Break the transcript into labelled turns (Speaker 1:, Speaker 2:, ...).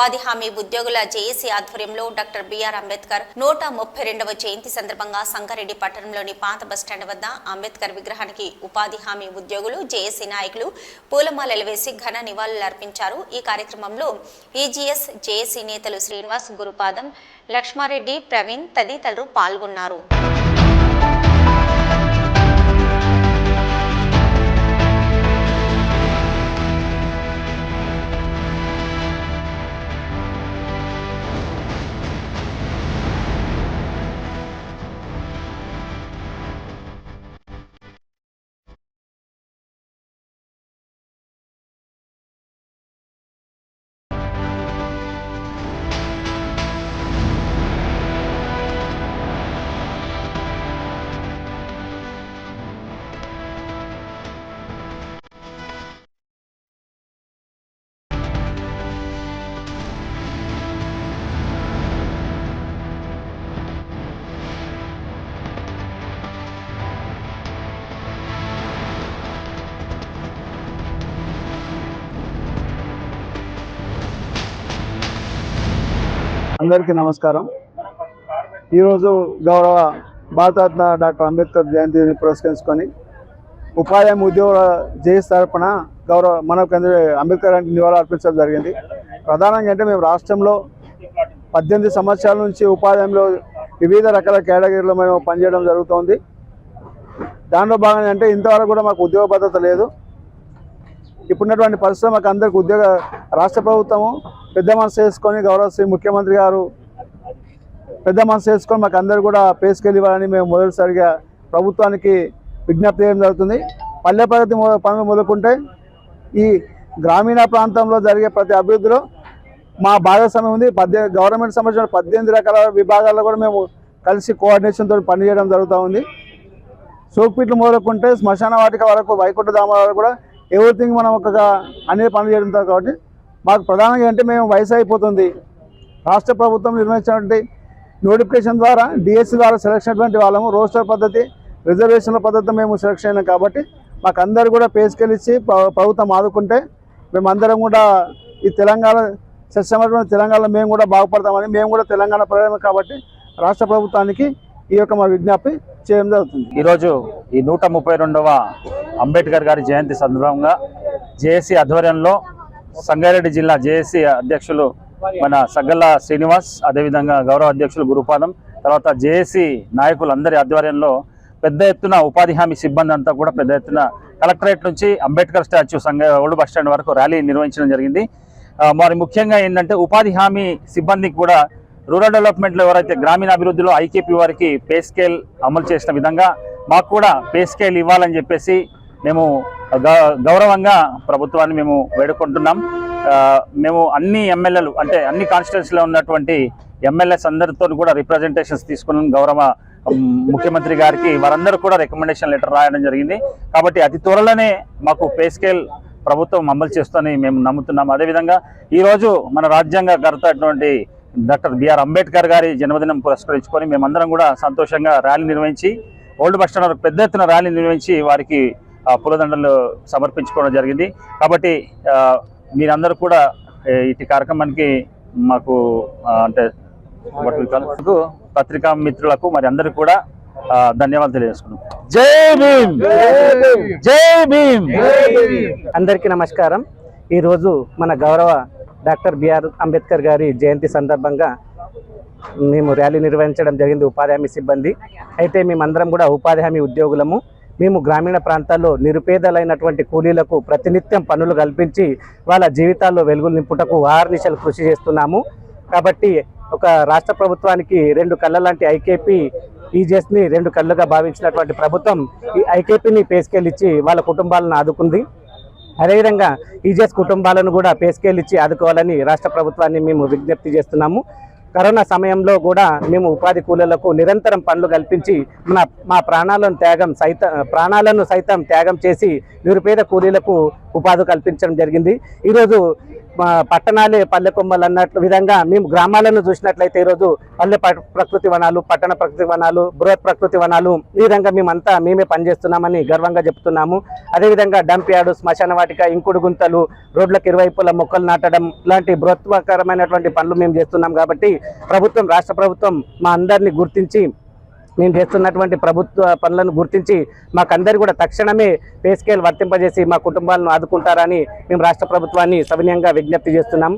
Speaker 1: ఉపాధి హామీ ఉద్యోగుల జేఏసీ ఆధ్వర్యంలో డాక్టర్ బిఆర్ అంబేద్కర్ నూట ముప్పై రెండవ జయంతి సందర్భంగా సంగారెడ్డి పట్టణంలోని పాత బస్టాండ్ వద్ద అంబేద్కర్ విగ్రహానికి ఉపాధి హామీ ఉద్యోగులు జేఏసీ నాయకులు పూలమాలలు వేసి ఘన నివాళులు అర్పించారు. ఈ కార్యక్రమంలో ఈజీఎస్ జేఏసీ నేతలు శ్రీనివాస్ గురుపాదం లక్ష్మారెడ్డి ప్రవీణ్ తదితరులు పాల్గొన్నారు.
Speaker 2: అందరికీ నమస్కారం. ఈరోజు గౌరవ భారతరత్న డాక్టర్ అంబేద్కర్ జయంతిని పురస్కరించుకొని ఉపాధి ఉద్యోగుల జేఎస్ తరపున గౌరవ మనకు అంబేద్కర్ గారికి నివాళులు అర్పించడం జరిగింది. ప్రధానంగా అంటే మేము రాష్ట్రంలో పద్దెనిమిది సంవత్సరాల నుంచి ఉపాధ్యాయంలో వివిధ రకాల కేటగిరీలో మేము పనిచేయడం జరుగుతోంది. దాంట్లో భాగంగా అంటే ఇంతవరకు కూడా మాకు ఉద్యోగ భద్రత లేదు. ఇప్పుడున్నటువంటి పరిశ్రమకు మాకు ఉద్యోగ రాష్ట్ర ప్రభుత్వము పెద్ద మనసు చేసుకొని గౌరవ శ్రీ ముఖ్యమంత్రి గారు పెద్ద మనసు చేసుకొని మాకు అందరు కూడా పేసుకెళ్ళివ్వాలని మేము మొదటిసారిగా ప్రభుత్వానికి విజ్ఞప్తి చేయడం జరుగుతుంది. పల్లె ప్రగతి పనులు మొదలుకుంటే ఈ గ్రామీణ ప్రాంతంలో జరిగే ప్రతి అభివృద్ధిలో మా భాగస్వామ్యం ఉంది. పద్దె గవర్నమెంట్ సంబంధించిన పద్దెనిమిది రకాల విభాగాల్లో కూడా మేము కలిసి కోఆర్డినేషన్తో పనిచేయడం జరుగుతూ ఉంది. సోక్పీట్లు మొదలుకుంటే శ్మశాన వాటిక వరకు వైకుంఠ వరకు కూడా ఎవ్రీథింగ్ మనం ఒక అన్ని పనులు చేయడం కాబట్టి మాకు ప్రధానంగా అంటే మేము వయసు అయిపోతుంది. రాష్ట్ర ప్రభుత్వం నిర్వహించినటువంటి నోటిఫికేషన్ ద్వారా డిఎస్సి ద్వారా సెలక్షన్ అయినటువంటి వాళ్ళము రోస్టర్ పద్ధతి రిజర్వేషన్ల పద్ధతి మేము సెలక్షన్ అయినాం కాబట్టి మాకు అందరు కూడా పేసుకెళ్ళిచ్చి ప్రభుత్వం ఆదుకుంటే మేమందరం కూడా ఈ తెలంగాణ సస్యమైన తెలంగాణలో మేము కూడా బాగుపడతామని మేము కూడా తెలంగాణ ప్రజలం కాబట్టి రాష్ట్ర ప్రభుత్వానికి ఈ యొక్క మా విజ్ఞప్తి చేయడం జరుగుతుంది.
Speaker 3: ఈరోజు ఈ నూట ముప్పై రెండవ అంబేద్కర్ గారి జయంతి సందర్భంగా జేఏసీ ఆధ్వర్యంలో సంగారెడ్డి జిల్లా జేఏసీ అధ్యక్షులు మన సగ్గల్ల శ్రీనివాస్ అదేవిధంగా గౌరవ అధ్యక్షులు గురుపాదం తర్వాత జేఏసీ నాయకులందరి ఆధ్వర్యంలో పెద్ద ఎత్తున ఉపాధి హామీ సిబ్బంది అంతా కూడా పెద్ద ఎత్తున కలెక్టరేట్ నుంచి అంబేద్కర్ స్టాచ్యూ సంగ ఓల్డ్ బస్ స్టాండ్ వరకు ర్యాలీ నిర్వహించడం జరిగింది. మరి ముఖ్యంగా ఏంటంటే ఉపాధి హామీ సిబ్బందికి కూడా రూరల్ డెవలప్మెంట్లో ఎవరైతే గ్రామీణాభివృద్ధిలో ఐకేపీ వారికి పే స్కేల్ అమలు చేసిన విధంగా మాకు కూడా పే స్కేల్ ఇవ్వాలని చెప్పేసి మేము గౌ- గౌరవంగా ప్రభుత్వాన్ని మేము వేడుకుంటున్నాం. మేము అన్ని ఎమ్మెల్యేలు అంటే అన్ని కాన్స్టిట్యున్సీలో ఉన్నటువంటి ఎమ్మెల్యేస్ అందరితో కూడా రిప్రజెంటేషన్స్ తీసుకున్నాం. గౌరవ ముఖ్యమంత్రి గారికి వారందరూ కూడా రికమెండేషన్ లెటర్ రాయడం జరిగింది. కాబట్టి అతి త్వరలోనే మాకు పే స్కేల్ ప్రభుత్వం అమలు చేస్తుందని మేము నమ్ముతున్నాం. అదేవిధంగా ఈరోజు మన రాజ్యాంగ కర్త అటువంటి డాక్టర్ బిఆర్ అంబేద్కర్ గారి జన్మదినం పురస్కరించుకొని మేమందరం కూడా సంతోషంగా ర్యాలీ నిర్వహించి ఓల్డ్ బస్ స్టాండ్ పెద్ద ఎత్తున ర్యాలీ నిర్వహించి వారికి పూలదండలు సమర్పించుకోవడం జరిగింది. కాబట్టి మీరందరూ కూడా ఇటు కార్యక్రమానికి మాకు అంటే పత్రికా మిత్రులకు మరి అందరికీ కూడా ధన్యవాదాలు తెలియజేసుకున్నాం జై భీమ్! జై భీమ్!
Speaker 4: అందరికీ నమస్కారం. ఈరోజు మన గౌరవ డాక్టర్ బిఆర్ అంబేద్కర్ గారి జయంతి సందర్భంగా మేము ర్యాలీ నిర్వహించడం జరిగింది ఉపాధి హామీ సిబ్బంది. అయితే మేమందరం కూడా ఉపాధి హామీ ఉద్యోగులము. మేము గ్రామీణ ప్రాంతాల్లో నిరుపేదలైనటువంటి కూలీలకు ప్రతినిత్యం పనులు కల్పించి వాళ్ళ జీవితాల్లో వెలుగులు నింపుటకు ఆర్నిశలు కృషి చేస్తున్నాము. కాబట్టి ఒక రాష్ట్ర ప్రభుత్వానికి రెండు కళ్ళ లాంటి ఐకేపీ ఈజెస్ని రెండు కళ్ళుగా భావించినటువంటి ప్రభుత్వం ఈ ఐకేపీని పేసుకెళ్ళిచ్చి వాళ్ళ కుటుంబాలను ఆదుకుంది. అదేవిధంగా ఈజెస్ కుటుంబాలను కూడా పేసుకెళ్ళిచ్చి ఆదుకోవాలని రాష్ట్ర ప్రభుత్వాన్ని మేము విజ్ఞప్తి చేస్తున్నాము. కరోనా సమయంలో కూడా మేము ఉపాధి కూలీలకు నిరంతరం పనులు కల్పించి మన మా ప్రాణాలను త్యాగం సైతం ప్రాణాలను సైతం త్యాగం చేసి నిరుపేద కూలీలకు ఉపాధి కల్పించడం జరిగింది. ఈరోజు పట్టణాలే పల్లె కొమ్మలు అన్నట్లు విధంగా మేము గ్రామాలను చూసినట్లయితే ఈరోజు పల్లె ప- ప్రకృతి వనాలు పట్టణ ప్రకృతి వనాలు బృహత్ ప్రకృతి వనాలు ఈ విధంగా మేమంతా మేమే పనిచేస్తున్నామని గర్వంగా చెప్తున్నాము. అదేవిధంగా డంప్ యార్డు శ్మశాన వాటిక ఇంకుడు గుంతలు రోడ్లకు ఇరువైపుల మొక్కలు నాటడం ఇలాంటి బృహత్వకరమైనటువంటి పనులు మేము చేస్తున్నాం కాబట్టి ప్రభుత్వం రాష్ట్ర ప్రభుత్వం మా అందరినీ గుర్తించి మేము చేస్తున్నటువంటి ప్రభుత్వ పనులను గుర్తించి మాకందరి కూడా తక్షణమే పే స్కేల్ వర్తింపజేసి మా కుటుంబాలను ఆదుకుంటారని మేము రాష్ట్ర ప్రభుత్వాన్ని సవినయంగా విజ్ఞప్తి చేస్తున్నాం.